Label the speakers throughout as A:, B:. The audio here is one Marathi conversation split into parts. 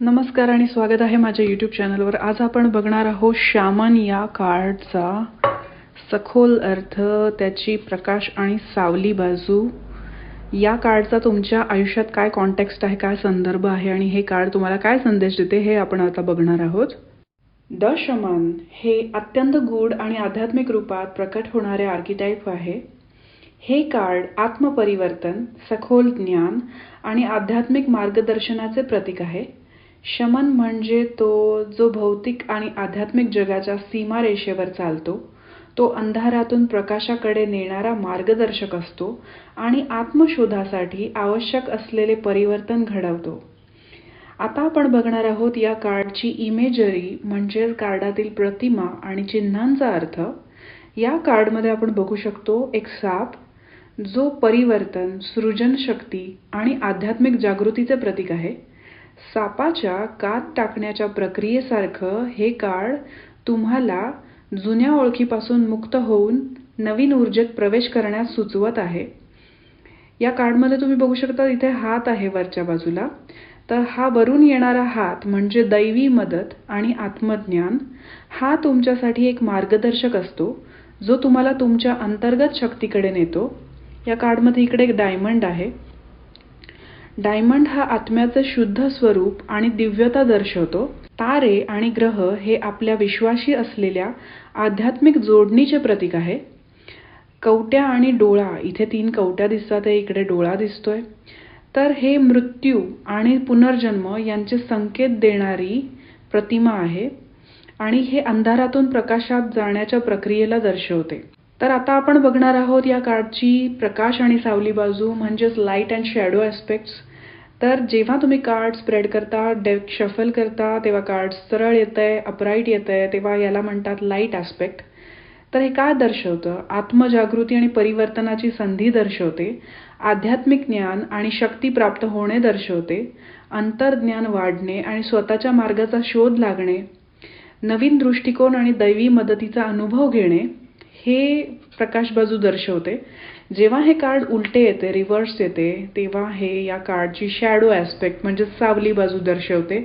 A: नमस्कार आणि स्वागत आहे माझ्या यूट्यूब चॅनलवर आज आपण बघणार आहोत श्यामन या कार्डचा सखोल अर्थ त्याची प्रकाश आणि सावली बाजू. या कार्डचा तुमच्या आयुष्यात काय कॉन्टेक्स्ट आहे काय संदर्भ आहे आणि हे कार्ड तुम्हाला काय संदेश देते हे आपण आता बघणार आहोत. द शमन हे अत्यंत गूढ आणि आध्यात्मिक रूपात प्रकट होणारे आर्किटाईप आहे. हे कार्ड आत्मपरिवर्तन सखोल ज्ञान आणि आध्यात्मिक मार्गदर्शनाचे प्रतीक आहे. शमन म्हणजे तो जो भौतिक आणि आध्यात्मिक जगाच्या सीमारेषेवर चालतो तो अंधारातून प्रकाशाकडे नेणारा मार्गदर्शक असतो आणि आत्मशोधासाठी आवश्यक असलेले परिवर्तन घडवतो. आता आपण बघणार आहोत या कार्डची इमेजरी म्हणजे कार्डातील प्रतिमा आणि चिन्हांचा अर्थ. या कार्डमध्ये आपण बघू शकतो एक साप जो परिवर्तन सृजनशक्ती आणि आध्यात्मिक जागृतीचे प्रतीक आहे. सापाच्या कात टाकण्याच्या प्रक्रियेसारखं हे कार्ड तुम्हाला जुन्या ओळखीपासून मुक्त होऊन नवीन ऊर्जेत प्रवेश करण्यास सुचवत आहे. या कार्डमध्ये तुम्ही बघू शकता इथे हात आहे वरच्या बाजूला. तर हा वरून येणारा हात म्हणजे दैवी मदत आणि आत्मज्ञान. हा तुमच्यासाठी एक मार्गदर्शक असतो जो तुम्हाला तुमच्या अंतर्गत शक्तीकडे नेतो. या कार्डमध्ये इकडे एक डायमंड आहे. डायमंड हा आत्म्याचे शुद्ध स्वरूप आणि दिव्यता दर्शवतो. तारे आणि ग्रह हे आपल्या विश्वाशी असलेल्या आध्यात्मिक जोडणीचे प्रतीक आहे. कवट्या आणि डोळा इथे तीन कवट्या दिसतात आहे इकडे डोळा दिसतोय. तर हे मृत्यू आणि पुनर्जन्म यांचे संकेत देणारी प्रतिमा आहे आणि हे अंधारातून प्रकाशात जाण्याच्या प्रक्रियेला दर्शवते. तर आता आपण बघणार आहोत या कार्डची प्रकाश आणि सावली बाजू म्हणजेच लाइट अँड शॅडो ॲस्पेक्ट्स तर जेव्हा तुम्ही कार्ड स्प्रेड करता डेक शफल करता तेव्हा कार्ड सरळ येत आहे अपराईट येत आहे तेव्हा याला म्हणतात लाइट ॲस्पेक्ट तर हे काय दर्शवतं? आत्मजागृती आणि परिवर्तनाची संधी दर्शवते आध्यात्मिक ज्ञान आणि शक्ती प्राप्त होणे दर्शवते अंतर्ज्ञान वाढणे आणि स्वतःच्या मार्गाचा शोध लागणे नवीन दृष्टिकोन आणि दैवी मदतीचा अनुभव घेणे हे प्रकाश बाजू दर्शवते. जेव्हा हे कार्ड उलटे येते रिव्हर्स येते तेव्हा हे या कार्डची शॅडो ॲस्पेक्ट म्हणजे सावली बाजू दर्शवते.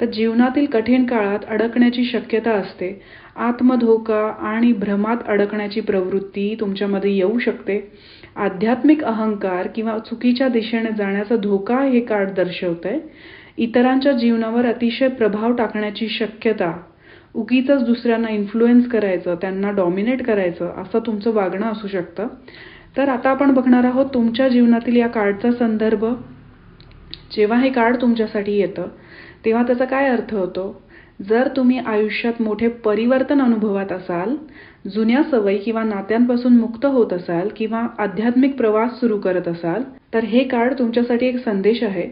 A: तर जीवनातील कठीण काळात अडकण्याची शक्यता असते. आत्मधोका आणि भ्रमात अडकण्याची प्रवृत्ती तुमच्यामध्ये येऊ शकते. आध्यात्मिक अहंकार किंवा चुकीच्या दिशेने जाण्याचा धोका हे कार्ड दर्शवतंय इतरांच्या जीवनावर अतिशय प्रभाव टाकण्याची शक्यता उगीच दुसऱ्यांना इन्फ्लुएन्स करायचं त्यांना डॉमिनेट करायचं असं तुमचं वागणं असू शकतं. तर आता आपण बघणार आहोत तुमच्या जीवनातील या कार्डचा संदर्भ. जेव्हा हे कार्ड तुमच्यासाठी येतं तेव्हा त्याचा काय अर्थ होतो? जर तुम्ही आयुष्यात मोठे परिवर्तन अनुभवत असाल जुन्या सवयी किंवा नात्यांपासून मुक्त होत असाल किंवा आध्यात्मिक प्रवास सुरू करत असाल तर हे कार्ड तुमच्यासाठी एक संदेश आहे.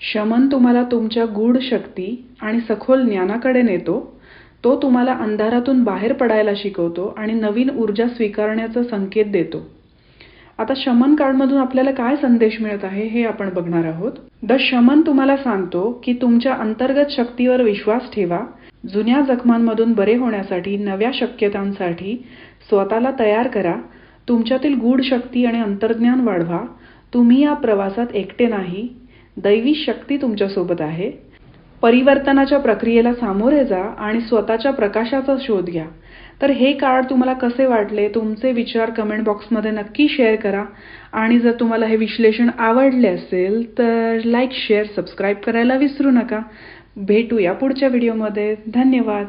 A: शमन तुम्हाला तुमच्या गूढ शक्ती आणि सखोल ज्ञानाकडे नेतो. तो तुम्हाला अंधारातून बाहेर पडायला शिकवतो आणि नवीन ऊर्जा स्वीकारण्याचा संकेत देतो. आता शमन कार्डमधून आपल्याला काय संदेश मिळत आहे हे आपण बघणार आहोत. द शमन तुम्हाला सांगतो की तुमच्या अंतर्गत शक्तीवर विश्वास ठेवा. जुन्या जखमांमधून बरे होण्यासाठी नव्या शक्यतांसाठी स्वतःला तयार करा. तुमच्यातील गूढ शक्ती आणि अंतर्ज्ञान वाढवा. तुम्ही या प्रवासात एकटे नाही. दैवी शक्ती तुमच्यासोबत आहे. परिवर्तनाच्या प्रक्रियेला सामोरे जा आणि स्वतःच्या प्रकाशाचा शोध घ्या. तर हे कार्ड तुम्हाला कसे वाटले तुमचे विचार कमेंट बॉक्समध्ये नक्की शेअर करा. आणि जर तुम्हाला हे विश्लेषण आवडले असेल तर लाईक शेअर सबस्क्राईब करायला विसरू नका. भेटूया पुढच्या व्हिडिओमध्ये धन्यवाद.